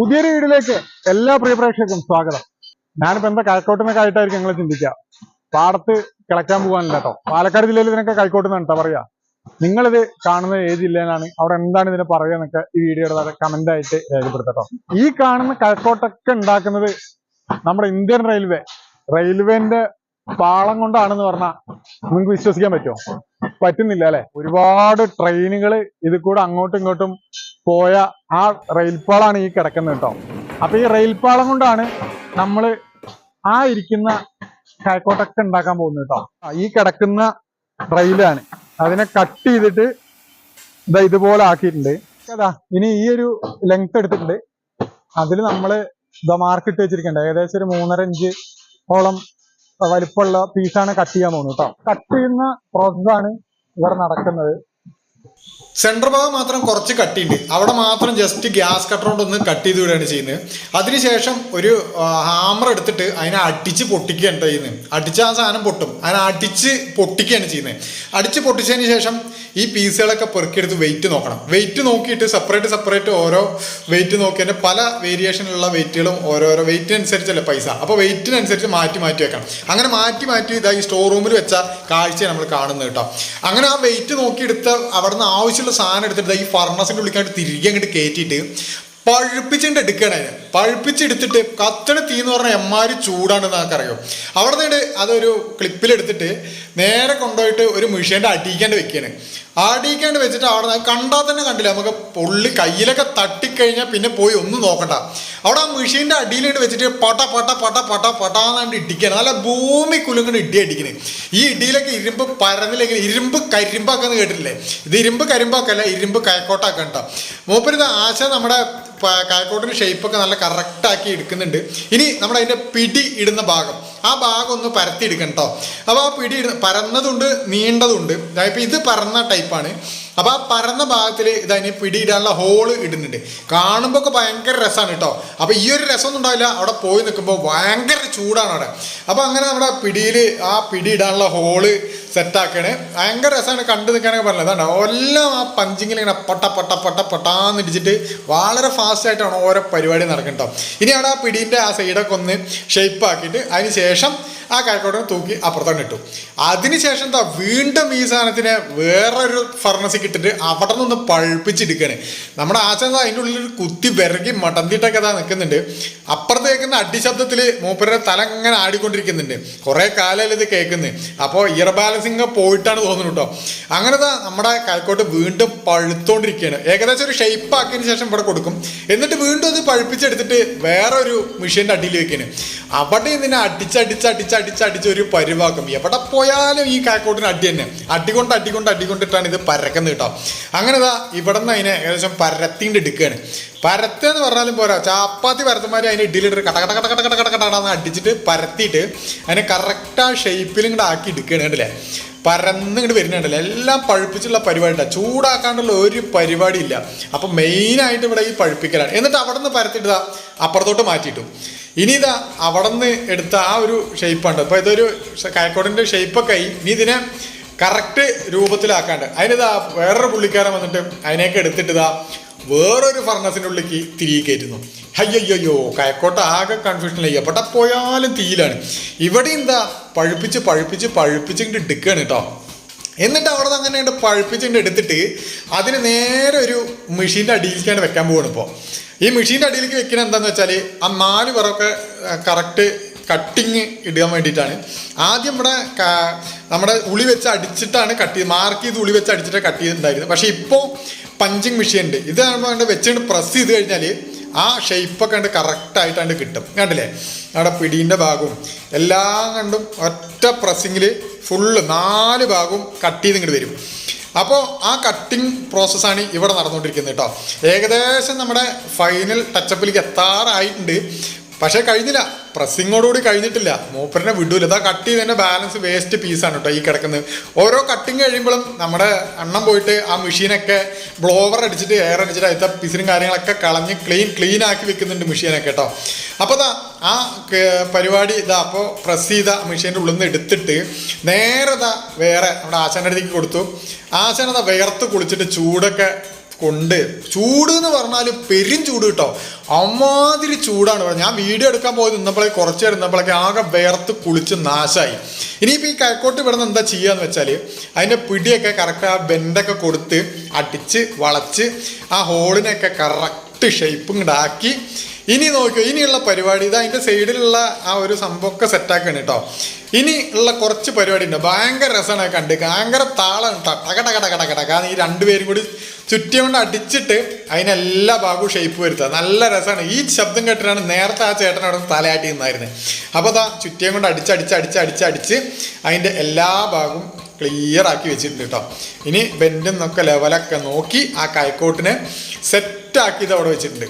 പുതിയൊരു വീഡിയോയിലേക്ക് എല്ലാ പ്രിയ പ്രേക്ഷകർക്കും സ്വാഗതം. ഞാനിപ്പോ എന്താ കഴക്കോട്ടിനൊക്കെ ആയിട്ടായിരിക്കും നിങ്ങൾ ചിന്തിക്കുക പാടത്ത് കിളക്കാൻ പോകാനില്ല കേട്ടോ പാലക്കാട് ജില്ലയിൽ ഇതിനൊക്കെ കൈക്കോട്ടെന്ന് എന്താ പറയാ. നിങ്ങളിത് കാണുന്ന ഏത് ജില്ലയിലാണ്? അവിടെ എന്താണ് ഇതിനെ പറയുക എന്നൊക്കെ ഈ വീഡിയോയുടെ കമന്റ് ആയിട്ട് രേഖപ്പെടുത്തട്ടോ ഈ കാണുന്ന കഴക്കോട്ടൊക്കെ ഉണ്ടാക്കുന്നത് നമ്മുടെ ഇന്ത്യൻ റെയിൽവേ. റെയിൽവേന്റെ പാളം കൊണ്ടാണെന്ന് പറഞ്ഞാൽ നിങ്ങൾക്ക് വിശ്വസിക്കാൻ പറ്റുമോ പറ്റുന്നില്ല അല്ലെ? ഒരുപാട് ട്രെയിനുകൾ ഇത് കൂടെ അങ്ങോട്ടും ഇങ്ങോട്ടും പോയ ആ റെയിൽപാളാണ് ഈ കിടക്കുന്നത് കേട്ടോ. അപ്പൊ ഈ റെയിൽപാളം കൊണ്ടാണ് നമ്മൾ ആ ഇരിക്കുന്ന കൈക്കോട്ടൊക്കെ ഉണ്ടാക്കാൻ പോകുന്നത് കേട്ടോ. ഈ കിടക്കുന്ന റെയിലാണ്. അതിനെ കട്ട് ചെയ്തിട്ട് ഇതാ ഇതുപോലെ ആക്കിയിട്ടുണ്ട്. അതാ ഇനി ഈ ഒരു ലെങ്ത് എടുത്തിട്ടുണ്ട്. അതിൽ നമ്മൾ ഇതാ മാർക്ക് ഇട്ട് വെച്ചിരിക്കണ്ടേ? ഏകദേശം ഒരു മൂന്നര ഇഞ്ച് ഓളം വലിപ്പമുള്ള പീസാണ് കട്ട് ചെയ്യാൻ പോകുന്നത് കേട്ടോ കട്ട് ചെയ്യുന്ന പ്രോസസ്സാണ് ഇവിടെ നടക്കുന്നത്. സെൻട്രൽ ഭാഗം മാത്രം കുറച്ച് കട്ടിയുണ്ട് അവിടെ മാത്രം ജസ്റ്റ് ഗ്യാസ് കട്ടർ കൊണ്ട് ഒന്ന് കട്ട് ചെയ്ത് വിടുകയാണ് ചെയ്യുന്നത്. അതിനുശേഷം ഒരു ഹാമർ എടുത്തിട്ട് അതിനെ അടിച്ച് പൊട്ടിക്കുകയാണ് ചെയ്യുന്നത്. അടിച്ച ആ സാധനം പൊട്ടും. അതിനെ അടിച്ച് പൊട്ടിക്കുകയാണ് ചെയ്യുന്നത്. അടിച്ച് പൊട്ടിച്ചതിന് ശേഷം ഈ പീസുകളൊക്കെ പെറുക്കിയെടുത്ത് വെയിറ്റ് നോക്കണം. വെയിറ്റ് നോക്കിയിട്ട് സെപ്പറേറ്റ് സെപ്പറേറ്റ് ഓരോ വെയിറ്റ് നോക്കി തന്നെ പല വേരിയേഷനിലുള്ള വെയിറ്റുകളും ഓരോരോ വെയിറ്റിനനുസരിച്ചല്ലേ പൈസ. അപ്പോൾ വെയിറ്റിനനുസരിച്ച് മാറ്റി മാറ്റി വെക്കണം. അങ്ങനെ മാറ്റി മാറ്റി ഇതായി സ്റ്റോർ റൂമിൽ വെച്ച കാഴ്ച നമ്മൾ കാണുന്നത് കേട്ടോ അങ്ങനെ ആ വെയിറ്റ് നോക്കിയെടുത്ത് അവിടെ നിന്ന് ആവശ്യമുള്ള സാധനം എടുത്തിട്ട് ഈ ഫർണസിന്റെ ഉള്ളിക്കാണ്ട് തിരികെ അങ്ങോട്ട് കയറ്റിയിട്ട് പഴുപ്പിച്ചിട്ട് എടുക്കണേ പഴുപ്പിച്ചെടുത്തിട്ട് കത്തണ തീ എന്ന് പറഞ്ഞാൽ എമ്മാരി ചൂടാണെന്ന് നമുക്കറിയാം. അവിടെ നിന്ന് അതൊരു ക്ലിപ്പിലെടുത്തിട്ട് നേരെ കൊണ്ടുപോയിട്ട് ഒരു മെഷീന്റെ അടിയിക്കാണ്ട് വെക്കുകയാണ്. അടിയിക്കാണ്ട് വെച്ചിട്ട് അവിടെ കണ്ടാൽ തന്നെ കണ്ടില്ല. നമുക്ക് പൊള്ളി കയ്യിലൊക്കെ തട്ടിക്കഴിഞ്ഞാൽ പിന്നെ പോയി ഒന്നും നോക്കണ്ട. അവിടെ ആ മെഷീന്റെ അടിയിലിട്ട് വെച്ചിട്ട് പട്ട പട്ട പട്ട പട്ട പട്ടാന്നാണ്ട് ഇടിക്കണം. നല്ല ഭൂമി കുലുങ്ങണ്ട് ഇടി അടിക്കണേ. ഈ ഇടിയിലൊക്കെ ഇരുമ്പ് പരന്നില്ലെങ്കിൽ ഇരുമ്പ് കരിമ്പാക്കാന്ന് കേട്ടിട്ടില്ലേ? ഇത് ഇരുമ്പ് കരിമ്പാക്കല്ല ഇരുമ്പ് കയക്കോട്ടാക്കണ്ട മൂപ്പരിത് ആശ നമ്മുടെ കായക്കോട്ടിന് ഷേപ്പൊക്കെ നല്ല കറക്റ്റാക്കി എടുക്കുന്നുണ്ട്. ഇനി നമ്മുടെ അതിന്റെ പിടി ഇടുന്ന ഭാഗം. ആ ഭാഗം ഒന്ന് പരത്തിയെടുക്കണം കേട്ടോ അപ്പോൾ ആ പിടി പരന്നതുണ്ട് നീണ്ടതുണ്ട്. ഇപ്പം ഇത് പരന്ന ടൈപ്പാണ് അപ്പോൾ ആ പരന്ന ഭാഗത്തിൽ ഇതതിന് പിടിയിടാനുള്ള ഹോൾ ഇടുന്നുണ്ട്. കാണുമ്പോൾ ഒക്കെ ഭയങ്കര രസമാണ് കേട്ടോ അപ്പോൾ ഈ ഒരു രസമൊന്നും ഉണ്ടാവില്ല. അവിടെ പോയി നിൽക്കുമ്പോൾ ഭയങ്കര ചൂടാണ് അവിടെ. അപ്പോൾ അങ്ങനെ നമ്മുടെ പിടിയിൽ ആ പിടിയിടാനുള്ള ഹോൾ സെറ്റാക്കണേ ഭയങ്കര രസമാണ് കണ്ടു നിൽക്കാനൊക്കെ പറഞ്ഞത്. അതാണ് എല്ലാം ആ പഞ്ചിങ്ങിൽ ഇങ്ങനെ പൊട്ട പൊട്ട പൊട്ട പൊട്ടാന്ന് ഇടിച്ചിട്ട് വളരെ ഫാസ്റ്റ് ആയിട്ടാണ് ഓരോ പരിപാടി നടക്കുന്നത് ഇനി അവിടെ ആ പിടീന്റെ ആ സൈഡൊക്കെ ഒന്ന് ഷേപ്പ് ആക്കിയിട്ട് അതിന് ശേഷം ആ കൈക്കോട്ടനെ തൂക്കി അപ്പുറത്തോട്ട് ഇട്ടു. അതിനുശേഷം എന്താ വീണ്ടും ഈ സാധനത്തിനെ വേറൊരു ഫർണസിക്ക് ഇട്ടിട്ട് അവിടെ നിന്ന് പഴുപ്പിച്ചെടുക്കുകയാണ് നമ്മുടെ ആശാൻ അതിന്റെ ഉള്ളിൽ കുത്തി വിറകി മടന്തിട്ടൊക്കെ അതാ നിൽക്കുന്നുണ്ട്. അപ്പുറത്ത് കേൾക്കുന്ന അടിശബ്ദത്തിൽ മൂപ്പരുടെ തല ഇങ്ങനെ ആടിക്കൊണ്ടിരിക്കുന്നുണ്ട്. കുറേ കാലം ഇത് കേൾക്കുന്നത് അപ്പോൾ ഇയർ ബാലൻസിങ് പോയിട്ടാണ് തോന്നുന്നു കേട്ടോ അങ്ങനെ നമ്മുടെ കൈക്കോട്ട് വീണ്ടും പഴുത്തോണ്ടിരിക്കുകയാണ് ഏകദേശം ഒരു ഷേപ്പ് ആക്കിയതിന് ശേഷം ഇവിടെ കൊടുക്കും. എന്നിട്ട് വീണ്ടും അത് പഴുപ്പിച്ചെടുത്തിട്ട് ഒരു മെഷീന്റെ അടിയിൽ വെക്കുന്നു അവിടെ ഇതിനെ അടിച്ചടിച്ച് അടിച്ച് അടിച്ച് അടിച്ച് ഒരു പരിവാക്കും. എവിടെ പോയാലും ഈ കാക്കോട്ടിന് അടി തന്നെ. അടികൊണ്ട് അടികൊണ്ട് അടികൊണ്ടിട്ടാണ് ഇത് പരക്കുന്നത് കേട്ടോ അങ്ങനെ ഇതാ ഇവിടെ നിന്ന് അതിനെ ഏകദേശം പരത്തിന്റെ എടുക്കുകയാണ് പരത്തുക എന്ന് പറഞ്ഞാലും പോരാ. ചാപ്പാത്തി പരത്തുമാർ അതിന് ഇഡ്ഡലിട്ട് കട കട കട കട കട കട കടാന്ന് അടിച്ചിട്ട് പരത്തിയിട്ട് അതിനെ കറക്റ്റ് ആ ഷേപ്പിൽ ഇങ്ങോട്ട് ആക്കി എടുക്കുകയാണ് കണ്ടില്ലേ? പരന്ന് ഇങ്ങോട്ട് വരുന്നുണ്ടല്ലോ എല്ലാം പഴുപ്പിച്ചുള്ള പരിപാടിയാണ് ചൂടാക്കാണ്ടുള്ള ഒരു പരിപാടി ഇല്ല. അപ്പൊ മെയിനായിട്ട് ഇവിടെ ഈ പഴുപ്പിക്കലാണ്. എന്നിട്ട് അവിടെ നിന്ന് പരത്തിട്ട് അപ്പുറത്തോട്ട് മാറ്റിയിട്ടു. ഇനി ഇതാ അവിടെ നിന്ന് എടുത്ത ആ ഒരു ഷേപ്പാണ് അപ്പോൾ ഇതൊരു കായക്കോടിന്റെ ഷേപ്പൊക്കെ ആയി. ഇനി ഇതിനെ കറക്റ്റ് രൂപത്തിലാക്കാണ്ട്. അതിനിതാ വേറൊരു പുള്ളിക്കാരൻ വന്നിട്ട് അതിനെയൊക്കെ എടുത്തിട്ട് വേറൊരു ഫർണസിന്റെ ഉള്ളിലേക്ക് തിരികെ കയറ്റുന്നു. അയ്യോ കയക്കോട്ട ആകെ കൺഫ്യൂഷനിലായി എവിടെ പോയാലും തീയിലാണ്. ഇവിടെ എന്താ പഴുപ്പിച്ച് പഴുപ്പിച്ച് പഴുപ്പിച്ചിട്ട് എടുക്കുകയാണ് കേട്ടോ എന്നിട്ട് അവിടെ അങ്ങനെ അങ്ങട് പഴുപ്പിച്ചിട്ട് എടുത്തിട്ട് അതിന് നേരെ ഒരു മെഷീന്റെ അടിയിലേക്കാണ് വെക്കാൻ പോവാണ് ഇപ്പോൾ ഈ മെഷീന്റെ അടിയിലേക്ക് വെക്കുന്നത് എന്താണെന്ന് വെച്ചാൽ ആ നാല് പേരൊക്കെ കറക്റ്റ് കട്ടിങ് ഇടാൻ വേണ്ടിയിട്ടാണ്. ആദ്യം ഇവിടെ നമ്മുടെ ഉളി വെച്ച് അടിച്ചിട്ടാണ് കട്ട് ചെയ്ത് മാർക്ക് ചെയ്ത് ഉളി വെച്ച് അടിച്ചിട്ട് കട്ട് ചെയ്തിട്ടുണ്ടായിരുന്നത്. പക്ഷേ ഇപ്പോൾ പഞ്ചിങ് മെഷീൻ ഉണ്ട്. ഇതാകുമ്പോൾ കണ്ട് വെച്ചുകൊണ്ട് പ്രസ് ചെയ്ത് കഴിഞ്ഞാൽ ആ ഷേപ്പൊക്കെ കണ്ട് കറക്റ്റായിട്ടാണ് കിട്ടും. കണ്ടില്ലേ? നമ്മുടെ പിടീന്റെ ഭാഗവും എല്ലാം കണ്ടും ഒറ്റ പ്രസ്സിങ്ങിൽ ഫുള്ള് നാല് ഭാഗവും കട്ട് ചെയ്ത് ഇങ്ങോട്ട് വരും. അപ്പോൾ ആ കട്ടിങ് പ്രോസസ്സാണ് ഇവിടെ നടന്നുകൊണ്ടിരിക്കുന്നത് കേട്ടോ ഏകദേശം നമ്മുടെ ഫൈനൽ ടച്ചപ്പിലേക്ക് എത്താറായിട്ടുണ്ട്. പക്ഷേ കഴിഞ്ഞില്ല. പ്രസ്സിങ്ങോടുകൂടി കഴിഞ്ഞിട്ടില്ല. മൂപ്പറിനെ വിടൂല. ഇതാ കട്ട് ചെയ്തതിന്റെ ബാലൻസ് വേസ്റ്റ് പീസാണ് കേട്ടോ ഈ കിടക്കുന്നത്. ഓരോ കട്ടിങ് കഴിയുമ്പോഴും നമ്മുടെ എണ്ണം പോയിട്ട് ആ മെഷീനൊക്കെ ബ്ലോവർ അടിച്ചിട്ട് എയർ അടിച്ചിട്ട് അതിലത്തെ പിസിനും കാര്യങ്ങളൊക്കെ കളഞ്ഞ് ക്ലീൻ ക്ലീൻ ആക്കി വെക്കുന്നുണ്ട് മെഷീനൊക്കെ കേട്ടോ അപ്പോൾ ഇതാ ആ പരിപാടി ഇതാ അപ്പോൾ പ്രസ് ചെയ്ത മെഷീന്റെ ഉള്ളിൽ നിന്ന് എടുത്തിട്ട് നേരെ ഇതാ വേറെ നമ്മുടെ ആശാന്റെ അടുത്തേക്ക് കൊടുത്തു. ആശാൻ അതാ വിയർത്ത് കുളിച്ചിട്ട് ചൂടൊക്കെ കൊണ്ട്. ചൂട് എന്ന് പറഞ്ഞാൽ പെരും ചൂട് കേട്ടോ. അമാതിരി ചൂടാണ്. ഞാൻ വീഡിയോ എടുക്കാൻ പോയി നിന്നപ്പോഴേ കുറച്ച് നേരം നിന്നപ്പോഴേക്ക് ആകെ വേർത്ത് കുളിച്ച് നാശമായി ഇനിയിപ്പോൾ ഈ കൈക്കോട്ട് വിടുന്ന എന്താ ചെയ്യാന്ന് വെച്ചാൽ അതിന്റെ പിടിയൊക്കെ കറക്റ്റ് ആ ബെൻഡൊക്കെ കൊടുത്ത് അടിച്ച് വളച്ച് ആ ഹോളിനെയൊക്കെ കറക്റ്റ് ഷേപ്പും ഇങ്ങടാക്കി ഇനി നോക്കിയോ ഇനിയുള്ള പരിപാടി ഇത് അതിന്റെ സൈഡിലുള്ള ആ ഒരു സംഭവമൊക്കെ സെറ്റാക്കാണ് കേട്ടോ. ഇനി ഉള്ള കുറച്ച് പരിപാടി ഉണ്ട്. ഭയങ്കര രസമാണ് കണ്ട് ഭയങ്കര താളം ടക ടക ടക ടക ഈ രണ്ടുപേരും കൂടി ചുറ്റിയും കൊണ്ട് അടിച്ചിട്ട് അതിനെല്ലാ ഭാഗവും ഷേപ്പ് വരുത്തുക നല്ല രസമാണ്. ഈ ശബ്ദം കേട്ടിട്ടാണ് നേരത്തെ ആ ചേട്ടൻ അവിടെ തലയാട്ടി നിന്നായിരുന്നത് അപ്പോൾ അതാ ചുറ്റിയും കൊണ്ട് അടിച്ച് അടിച്ച് അടിച്ച് അടിച്ച് അതിന്റെ എല്ലാ ഭാഗവും ക്ലിയർ ആക്കി വെച്ചിട്ടുണ്ട് കേട്ടോ. ഇനി ബെൻഡും എന്നൊക്കെ ലെവലൊക്കെ നോക്കി ആ കൈക്കോട്ടിനെ സെറ്റാക്കിയത് അവിടെ വെച്ചിട്ടുണ്ട്.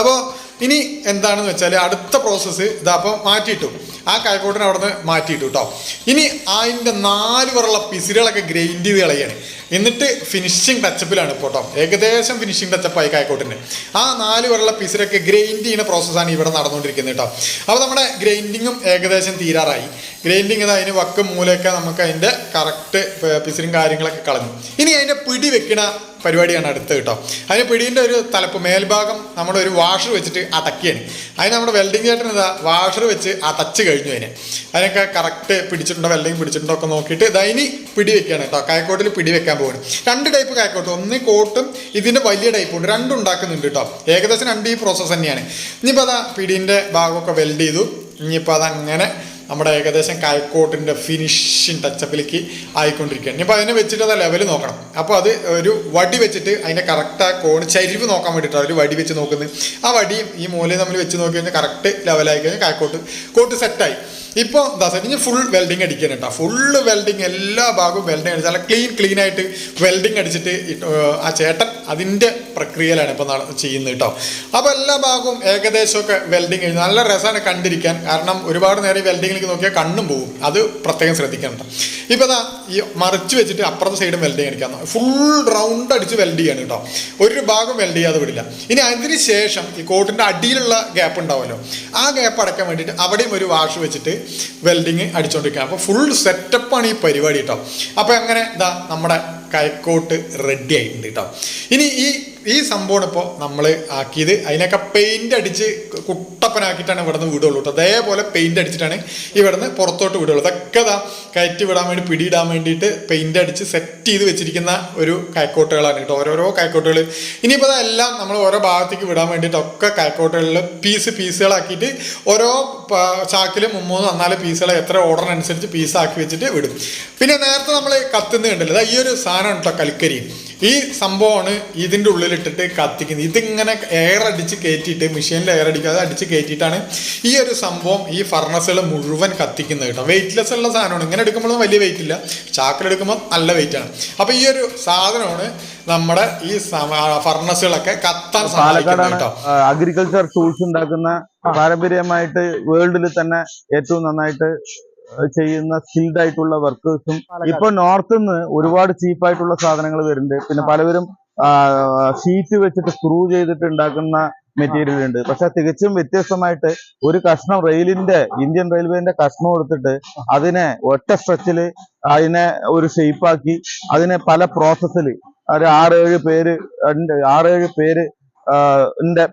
അപ്പോൾ ഇനി എന്താണെന്ന് വെച്ചാൽ അടുത്ത പ്രോസസ്സ് ഇതാ അപ്പോൾ മാറ്റിയിട്ടു. ആ കായക്കോട്ടിനെ അവിടെ നിന്ന് മാറ്റിയിട്ടു കേട്ടോ ഇനി അതിന്റെ നാല് പേരുള്ള പിസിലുകളൊക്കെ ഗ്രൈൻഡ് ചെയ്ത് കളയാണ്. എന്നിട്ട് ഫിനിഷിങ് ടച്ചപ്പിലാണ് ഇപ്പോൾ കേട്ടോ ഏകദേശം ഫിനിഷിങ് ടച്ചപ്പായി കായക്കോട്ടിന്. ആ നാല് പേരുള്ള പിസിലൊക്കെ ഗ്രൈൻഡ് ചെയ്യുന്ന പ്രോസസ്സാണ് ഇവിടെ നടന്നുകൊണ്ടിരിക്കുന്നത് കേട്ടോ അപ്പോൾ നമ്മുടെ ഗ്രൈൻഡിങ്ങും ഏകദേശം തീരാറായി. ഗ്രൈൻഡിങ് അതിന് വക്കും മൂലയൊക്കെ നമുക്ക് അതിന്റെ കറക്റ്റ് പിസിലും കാര്യങ്ങളൊക്കെ കളഞ്ഞു. ഇനി അതിന്റെ പിടി വെക്കണ പരിപാടിയാണ് അടുത്ത് കേട്ടോ. അതിന് പിടീന്റെ ഒരു തലപ്പ് മേൽഭാഗം ഒരു വാഷർ വെച്ചിട്ട് അടക്കിയാണ്. അതിന് നമ്മുടെ വെൽഡിങ് ചേട്ടൻ ഇതാ വാഷർ വെച്ച് അടച്ച് കഴിഞ്ഞു അതിന്. അതിനൊക്കെ കറക്റ്റ് പിടിച്ചിട്ടുണ്ടോ വെൽഡിങ് പിടിച്ചിട്ടുണ്ടോ ഒക്കെ നോക്കിയിട്ട് ഇതാ ഇനി പിടി വെക്കുകയാണ് കേട്ടോ. കായക്കോട്ടിൽ പിടി വെക്കാൻ പോകുന്നു രണ്ട് ടൈപ്പ് കായക്കോട്ട് ഒന്ന് കോട്ടും ഇതിന്റെ വലിയ ടൈപ്പും ഉണ്ട്. രണ്ടും ഉണ്ടാക്കുന്നുണ്ട് കേട്ടോ. ഏകദേശം രണ്ട് ഈ പ്രോസസ്സ് തന്നെയാണ്. ഇനിയിപ്പോൾ അതാ പിടീന്റെ ഭാഗമൊക്കെ വെൽഡ് ചെയ്തു. ഇനിയിപ്പോൾ അതങ്ങനെ നമ്മുടെ ഏകദേശം കായക്കോട്ടിന്റെ ഫിനിഷിങ് ടച്ചപ്പിലേക്ക് ആയിക്കൊണ്ടിരിക്കുകയാണ്. ഇനിയിപ്പോൾ അതിനെ വെച്ചിട്ട് അത് ലെവൽ നോക്കണം. അപ്പോൾ അത് ഒരു വടി വെച്ചിട്ട് അതിന്റെ കറക്റ്റ് ആ കോണ് ചരിവ് നോക്കാൻ വേണ്ടിയിട്ടാണ് ഒരു വടി വെച്ച് നോക്കുന്നത്. ആ വടി ഈ മൂലയും തമ്മിൽ വെച്ച് നോക്കി കഴിഞ്ഞാൽ കറക്റ്റ് ലെവലായി കഴിഞ്ഞാൽ കായക്കോട്ട് കോട്ട് സെറ്റായി ഇപ്പോൾ എന്താ സെറ്റ് ഇനി ഫുൾ വെൽഡിങ് അടിക്കാൻ കേട്ടോ ഫുള്ള് വെൽഡിങ് എല്ലാ ഭാഗവും വെൽഡിങ് അടിച്ച് നല്ല ക്ലീൻ ആയിട്ട് വെൽഡിങ് അടിച്ചിട്ട് ആ ചേട്ടൻ അതിന്റെ പ്രക്രിയയിലാണ് ഇപ്പോൾ ചെയ്യുന്നത് കേട്ടോ. അപ്പോൾ എല്ലാ ഭാഗവും ഏകദേശമൊക്കെ വെൽഡിങ് കഴിഞ്ഞു. നല്ല രസമാണ് കണ്ടിരിക്കാൻ. കാരണം ഒരുപാട് നേരം വെൽഡിങ്ങിലേക്ക് നോക്കിയാൽ കണ്ണും പോകും അത് പ്രത്യേകം ശ്രദ്ധിക്കണം ഇപ്പം ദാ ഈ മറിച്ച് വെച്ചിട്ട് അപ്പുറത്തെ സൈഡും വെൽഡിങ് അടിക്കാൻ ഫുൾ റൗണ്ട് അടിച്ച് വെൽഡ് ചെയ്യാണ് കേട്ടോ. ഒരു ഭാഗം വെൽഡ് ചെയ്യാതെ വിടില്ല. ഇനി അതിന് ശേഷം ഈ കോട്ടിന്റെ അടിയിലുള്ള ഗ്യാപ്പ് ഉണ്ടാവുമല്ലോ. ആ ഗ്യാപ്പ് അടക്കാൻ വേണ്ടിയിട്ട് അവിടെയും ഒരു വാഷ് വെച്ചിട്ട് വെൽഡിങ് അടിച്ചുകൊണ്ടിരിക്കുക അപ്പോൾ ഫുൾ സെറ്റപ്പാണ് ഈ പരിപാടി കേട്ടോ. അപ്പോൾ അങ്ങനെ ഇതാ നമ്മുടെ കൈക്കോട്ട് റെഡി ആയിട്ടുണ്ട് കേട്ടോ ഇനി ഈ ഈ സംഭവമാണ് ഇപ്പോൾ നമ്മൾ ആക്കിയത് അതിനൊക്കെ പെയിന്റ് അടിച്ച് കുട്ടപ്പനാക്കിയിട്ടാണ് ഇവിടുന്ന് വീടുള്ളൂ കേട്ടോ അതേപോലെ പെയിന്റ് അടിച്ചിട്ടാണ് ഇവിടുന്ന് പുറത്തോട്ട് വീടുള്ളൂ. ഇതൊക്കെ ഇതാ കയറ്റി വിടാൻ വേണ്ടി പിടിയിടാൻ വേണ്ടിയിട്ട് പെയിന്റ് അടിച്ച് സെറ്റ് ചെയ്ത് വെച്ചിരിക്കുന്ന ഒരു കൈക്കോട്ടുകളാണ് കേട്ടോ ഓരോരോ കൈക്കോട്ടുകൾ ഇനിയിപ്പോൾ അതെല്ലാം നമ്മൾ ഓരോ ഭാഗത്തേക്ക് വിടാൻ വേണ്ടിയിട്ട് ഒക്കെ കൈക്കോട്ടുകളിൽ പീസ് പീസുകളാക്കിയിട്ട് ഓരോ ചാക്കിൽ മൂന്നോ നാല് പീസുകൾ എത്ര ഓർഡറിനനുസരിച്ച് പീസാക്കി വെച്ചിട്ട് വിടും. പിന്നെ നേരത്തെ നമ്മൾ കത്തുന്ന കണ്ടില്ല? ഈ ഒരു സാധനം കേട്ടോ കൽക്കരി. ഈ സംഭവമാണ് ഇതിന്റെ ഉള്ളിലിട്ടിട്ട് കത്തിക്കുന്നത്. ഇതിങ്ങനെ എയർ അടിച്ച് കയറ്റിയിട്ട് മെഷീനിൽ എയർ അടിക്കാതെ അടിച്ച് കയറ്റിയിട്ടാണ് ഈ ഒരു സംഭവം ഈ ഫർണസുകൾ മുഴുവൻ കത്തിക്കുന്നത് കേട്ടോ. വെയിറ്റ്ലെസ് ഉള്ള സാധനമാണ്. ഇങ്ങനെ എടുക്കുമ്പോഴും വലിയ വെയിറ്റ് ഇല്ല. ചാക്കിലെടുക്കുമ്പോൾ നല്ല വെയിറ്റ് ആണ്. അപ്പോൾ ഈ ഒരു സാധനമാണ് നമ്മുടെ ഈ ഫർണസുകളൊക്കെ കത്താൻ സാധിക്കുന്നത് കേട്ടോ. അഗ്രികൾച്ചർ ടൂൾസ് ഉണ്ടാക്കുന്ന പാരമ്പര്യമായിട്ട് വേൾഡിൽ തന്നെ ഏറ്റവും നന്നായിട്ട് ചെയ്യുന്ന സ്കിൽഡ് ആയിട്ടുള്ള വർക്കേഴ്സും ഇപ്പൊ നോർത്ത് നിന്ന് ഒരുപാട് ചീപ്പായിട്ടുള്ള സാധനങ്ങൾ വരുന്നുണ്ട്. പിന്നെ പലവരും ഷീറ്റ് വെച്ചിട്ട് സ്ക്രൂ ചെയ്തിട്ട് ഉണ്ടാക്കുന്ന മെറ്റീരിയൽ ഉണ്ട്. പക്ഷെ തികച്ചും വ്യത്യസ്തമായിട്ട് ഒരു കഷ്ണം റെയിലിന്റെ ഇന്ത്യൻ റെയിൽവേന്റെ കഷ്ണം എടുത്തിട്ട് അതിനെ ഒറ്റ സ്ട്രെച്ചിൽ അതിനെ ഒരു ഷെയ്പ്പാക്കി അതിനെ പല പ്രോസസ്സിൽ ഒരു ആറേഴ് പേര് ആറേഴ് പേര്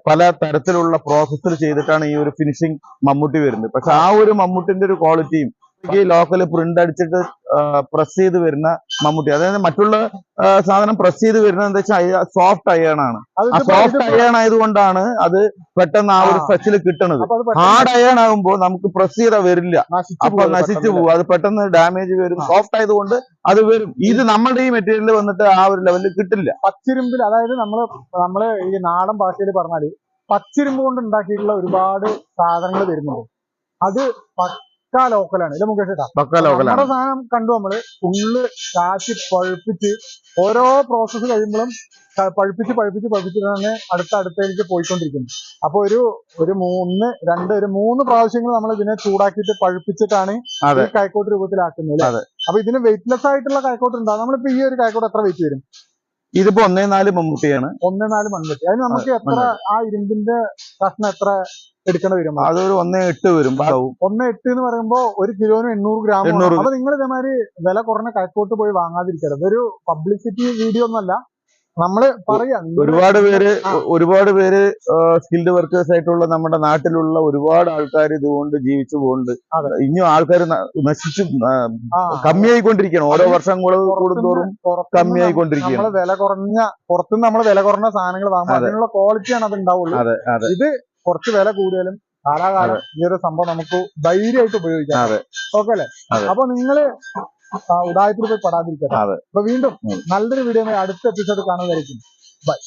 പല തരത്തിലുള്ള പ്രോസസ്സിൽ ചെയ്തിട്ടാണ് ഈ ഒരു ഫിനിഷിംഗ് മമ്മൂട്ടി വരുന്നത്. പക്ഷെ ആ ഒരു മമ്മൂട്ടിന്റെ ഒരു ക്വാളിറ്റിയും ലോക്കൽ പ്രിന്റ് അടിച്ചിട്ട് പ്രസ് ചെയ്ത് വരുന്ന മമ്മൂട്ടി. അതായത് മറ്റുള്ള സാധനം പ്രസ് ചെയ്ത് വരുന്നത് എന്താ വെച്ചാൽ സോഫ്റ്റ് അയേൺ ആണ്. ആ സോഫ്റ്റ് അയേൺ ആയതുകൊണ്ടാണ് അത് പെട്ടെന്ന് ആ ഒരു. സ്ട്രെച്ചിൽ കിട്ടണത്. ഹാർഡ് അയേൺ ആകുമ്പോൾ നമുക്ക് പ്രസ് ചെയ്താൽ വരില്ല. അപ്പൊ നശിച്ചു പോകും. അത് പെട്ടെന്ന് ഡാമേജ് വരും. സോഫ്റ്റ് ആയതുകൊണ്ട് അത് വരും. ഇത് നമ്മുടെ ഈ മെറ്റീരിയൽ വന്നിട്ട് ആ ഒരു ലെവലിൽ കിട്ടില്ല. പച്ചിരുമ്പിൽ അതായത് നമ്മൾ നമ്മൾ ഈ നാടൻ ഭാഷയിൽ പറഞ്ഞാൽ പച്ചിരുമ്പ് കൊണ്ട് ഉണ്ടാക്കിയിട്ടുള്ള ഒരുപാട് സാധനങ്ങൾ വരുന്നുണ്ട്. അത് പക്കാ ലോക്കലാണ് ഇത് മുകേഷ് പക്ക ലോക്കലാണ് നമ്മുടെ സാധനം കണ്ടു നമ്മൾ ഫുള്ള് കാച്ചി പഴുപ്പിച്ച് ഓരോ പ്രോസസ്സ് കഴിയുമ്പോഴും പഴുപ്പിച്ച് പഴുപ്പിച്ച് പഴുപ്പിച്ചിട്ടാണ് അടുത്ത അടുത്തേക്ക് പോയിക്കൊണ്ടിരിക്കുന്നത്. അപ്പൊ ഒരു ഒരു മൂന്ന് രണ്ട് ഒരു മൂന്ന് പ്രാവശ്യങ്ങൾ നമ്മൾ ഇതിനെ ചൂടാക്കിയിട്ട് പഴുപ്പിച്ചിട്ടാണ് കൈക്കോട്ട് രൂപത്തിലാക്കുന്നത്. അപ്പൊ ഇതിന് വെയിറ്റ്ലെസ് ആയിട്ടുള്ള കൈക്കോട്ട് ഉണ്ടാവും. നമ്മളിപ്പോ ഈ ഒരു കൈക്കോട്ട് എത്ര വെയിറ്റ് വരും? ഇതിപ്പോ ഒന്നേ നാല് മമ്മൂട്ടിയാണ് ഒന്നേ നാല് മൺവെട്ടി അതിന് നമുക്ക് എത്ര ആ ഇരുമ്പിന്റെ കഷ്ണം എത്ര എടുക്കണ വരും? അതൊരു ഒന്നേ എട്ട് വരും ഒന്നേ എട്ട് എന്ന് പറയുമ്പോ ഒരു കിലോന് എണ്ണൂറ് ഗ്രാം ആണ്. 800 അപ്പൊ നിങ്ങൾ ഇതേമാതിരി വില കുറഞ്ഞ കൈക്കോട്ട് പോയി വാങ്ങാതിരിക്കരുത്. ഇതൊരു പബ്ലിസിറ്റി വീഡിയോ ഒന്നല്ല നമ്മൾ പറയാം. ഒരുപാട് പേര് ഒരുപാട് പേര് സ്കിൽഡ് വർക്കേഴ്സ് ആയിട്ടുള്ള നമ്മുടെ നാട്ടിലുള്ള ഒരുപാട് ആൾക്കാർ ഇതുകൊണ്ട് ജീവിച്ചു പോകുന്നുണ്ട്. ഇനിയും ആൾക്കാർ നശിച്ചു കമ്മിയായിക്കൊണ്ടിരിക്കുകയാണ്. ഓരോ വർഷം കൂടു- കൂടുന്തോറും കമ്മിയായിക്കൊണ്ടിരിക്കുകയാണ്. നമ്മൾ വില കുറഞ്ഞ പുറത്തുനിന്ന് നമ്മൾ വില കുറഞ്ഞ സാധനങ്ങൾ അതെ. അതിനുള്ള ക്വാളിറ്റിയാണ് അത് ഉണ്ടാവുള്ളൂ ഇത് കുറച്ച് വില കൂടിയാലും കാലാകാലം ഈ ഒരു സംഭവം നമുക്ക് ധൈര്യമായിട്ട് ഉപയോഗിക്കാം. ഓക്കെ അല്ലേ. അപ്പൊ നിങ്ങൾ ഉടായ്പയിൽ പോയി പെടാതിരിക്കട്ടെ. അപ്പൊ വീണ്ടും നല്ലൊരു വീഡിയോ അടുത്ത എപ്പിസോഡ് കാണുന്നതായിരിക്കും. ബൈ